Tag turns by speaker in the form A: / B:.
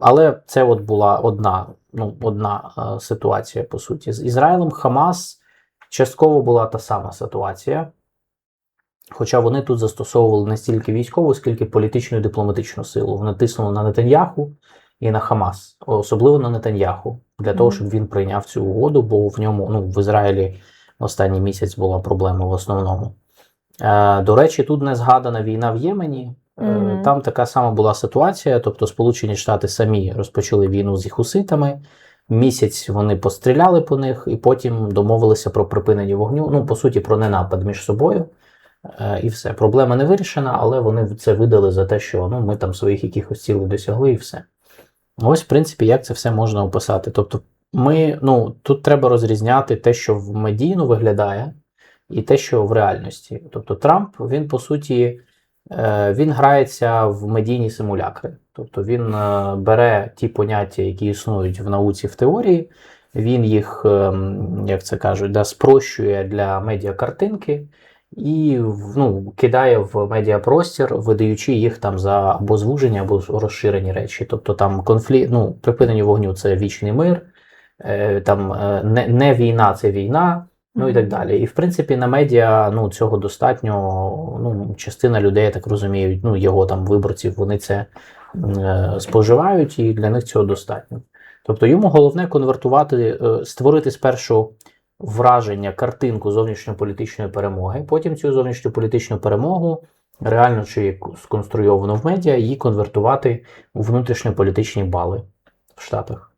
A: Але це от була одна, ну, одна е, ситуація, по суті. З Ізраїлем Хамас частково була та сама ситуація. Хоча вони тут застосовували не стільки військову, скільки політичну і дипломатичну силу. Вони тиснули на Нетаньяху і на Хамас, особливо на Нетаньяху, для того, щоб він прийняв цю угоду, бо в ньому ну, в Ізраїлі останній місяць була проблема в основному. Е, до речі, тут не згадана війна в Ємені. Е, Там така сама була ситуація. Тобто, Сполучені Штати самі розпочали війну з хуситами. Місяць вони постріляли по них, і потім домовилися про припинення вогню. Ну, по суті, про ненапад між собою. Е, І все. Проблема не вирішена, але вони це видали за те, що ну, ми там своїх якихось цілей досягли, і все. Ось, в принципі, як це все можна описати. Тобто, ми, ну, тут треба розрізняти те, що в медійно виглядає, і те, що в реальності. Тобто Трамп, він по суті, він грається в медійні симулякри. Тобто він е, бере ті поняття, які існують в науці в теорії, він їх, ем, як це кажуть, да, спрощує для медіакартинки і ну, кидає в медіапростір, видаючи їх там за або звужені, або розширені речі. Тобто там конфлікт, ну, припинення вогню це вічний мир, е, там е, не, не війна це війна. Ну і так далі. І в принципі на медіа ну, цього достатньо. Ну, частина людей, я так розумію, ну, його там виборців, вони це е, споживають, і для них цього достатньо. Тобто йому головне конвертувати, е, створити спершу враження, картинку зовнішньополітичної перемоги, потім цю зовнішньополітичну перемогу, реально чи яку сконструйовану в медіа, її конвертувати у внутрішньополітичні бали в Штатах.